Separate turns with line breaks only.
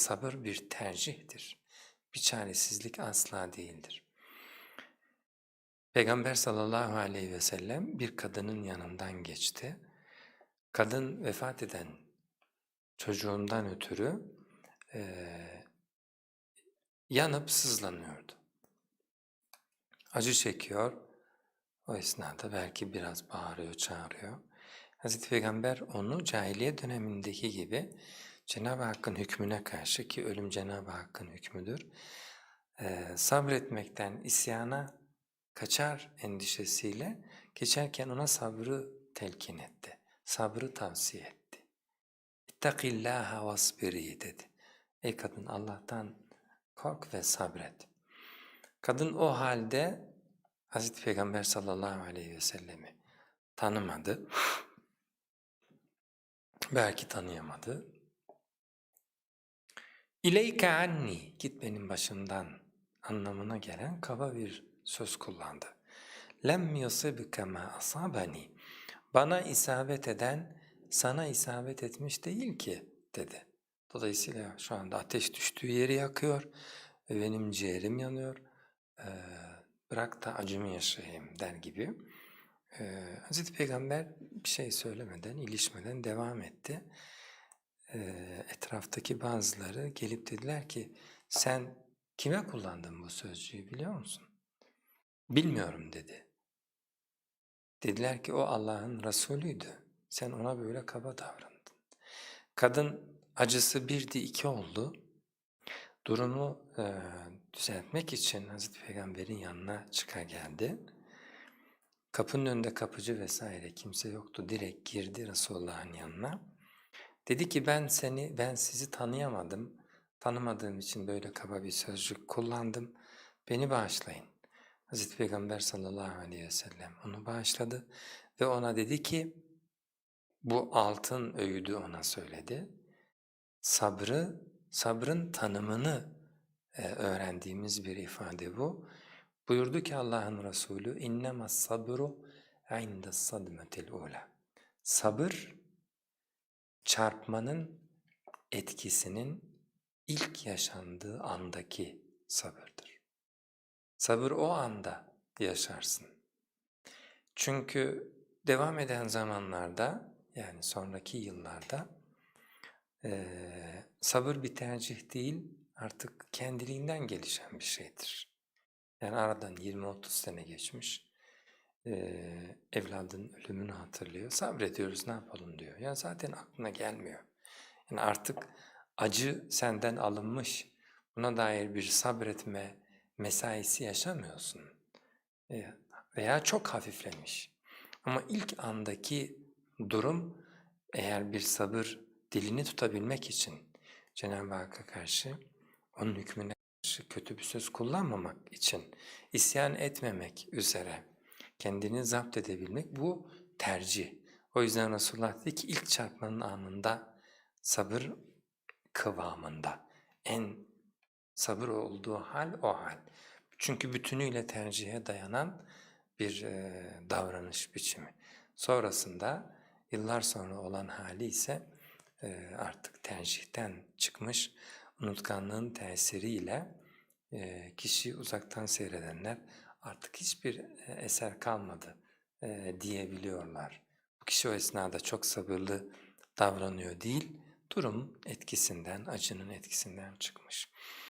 Sabır bir tercihtir. Bir çaresizlik asla değildir. Peygamber sallallahu aleyhi ve sellem bir kadının yanından geçti. Kadın vefat eden çocuğundan ötürü eee, yanıp sızlanıyordu. Acı çekiyor. O esnada belki biraz bağırıyor, çağırıyor. Hazreti Peygamber onu cahiliye dönemindeki gibi Cenab-ı Hakk'ın hükmüne karşı ki ölüm Cenab-ı Hakk'ın hükmüdür, eee, sabretmekten isyana kaçar endişesiyle geçerken ona sabrı telkin etti. Sabrı tavsiye etti. İttakillâhe vasbiri dedi. Ey kadın Allah'tan kork ve sabret. Kadın o halde Hazreti Peygamber sallallahu aleyhi ve sellemi tanımadı. Belki tanıyamadı. İleyke anni, git benim başımdan anlamına gelen kaba bir söz kullandı. Lem yusibke ma asabani. Bana isabet eden sana isabet etmiş değil ki dedi. Dolayısıyla şu anda ateş düştüğü yeri yakıyor ve benim ciğerim yanıyor. Ee, bırak da acımı yaşayayım der gibi. Ee, Hazreti Peygamber bir şey söylemeden, ilişmeden devam etti. Ee, etraftaki bazıları gelip dediler ki sen kime kullandın bu sözcüğü biliyor musun? Bilmiyorum dedi. Dediler ki o Allah'ın Resulüydü. Sen ona böyle kaba davrandın. Kadın acısı birdi iki oldu. Durumu e, düzeltmek için Hazreti Peygamber'in yanına çıka geldi. Kapının önünde kapıcı vesaire kimse yoktu. Direkt girdi Resulullah'ın yanına. Dedi ki ben seni, ben sizi tanıyamadım. Tanımadığım için böyle kaba bir sözcük kullandım. Beni bağışlayın. Hazreti Peygamber sallallahu aleyhi ve sellem onu bağışladı ve ona dedi ki bu altın öğüdü ona söyledi. Sabrı, sabrın tanımını e, öğrendiğimiz bir ifade bu. Buyurdu ki Allah'ın Resulü اِنَّمَا الصَّبْرُ عِنْدَ الصَّدْمَةِ الْعُولَى Sabır, çarpmanın etkisinin ilk yaşandığı andaki sabırdır. Sabır o anda yaşarsın. Çünkü devam eden zamanlarda yani sonraki yıllarda eee, sabır bir tercih değil artık kendiliğinden gelişen bir şeydir. Yani aradan 20-30 sene geçmiş evladın ölümünü hatırlıyor sabrediyoruz ne yapalım diyor. Ya zaten aklına gelmiyor. Yani artık acı senden alınmış buna dair bir sabretme mesaisi yaşamıyorsun veya çok hafiflemiş. Ama ilk andaki durum eğer bir sabır dilini tutabilmek için Cenab-ı Hakk'a karşı onun hükmüne karşı kötü bir söz kullanmamak için isyan etmemek üzere kendini zapt edebilmek bu tercih. O yüzden Resulullah dedi ki ilk çarpmanın anında sabır kıvamında en sabır olduğu hal o hal. Çünkü bütünüyle tercihe dayanan bir e, davranış biçimi. Sonrasında yıllar sonra olan hali ise e, artık tercihten çıkmış unutkanlığın tesiriyle e, kişi uzaktan seyredenler artık hiçbir e, eser kalmadı e, diyebiliyorlar. Bu kişi o esnada çok sabırlı davranıyor değil, durum etkisinden, acının etkisinden çıkmış.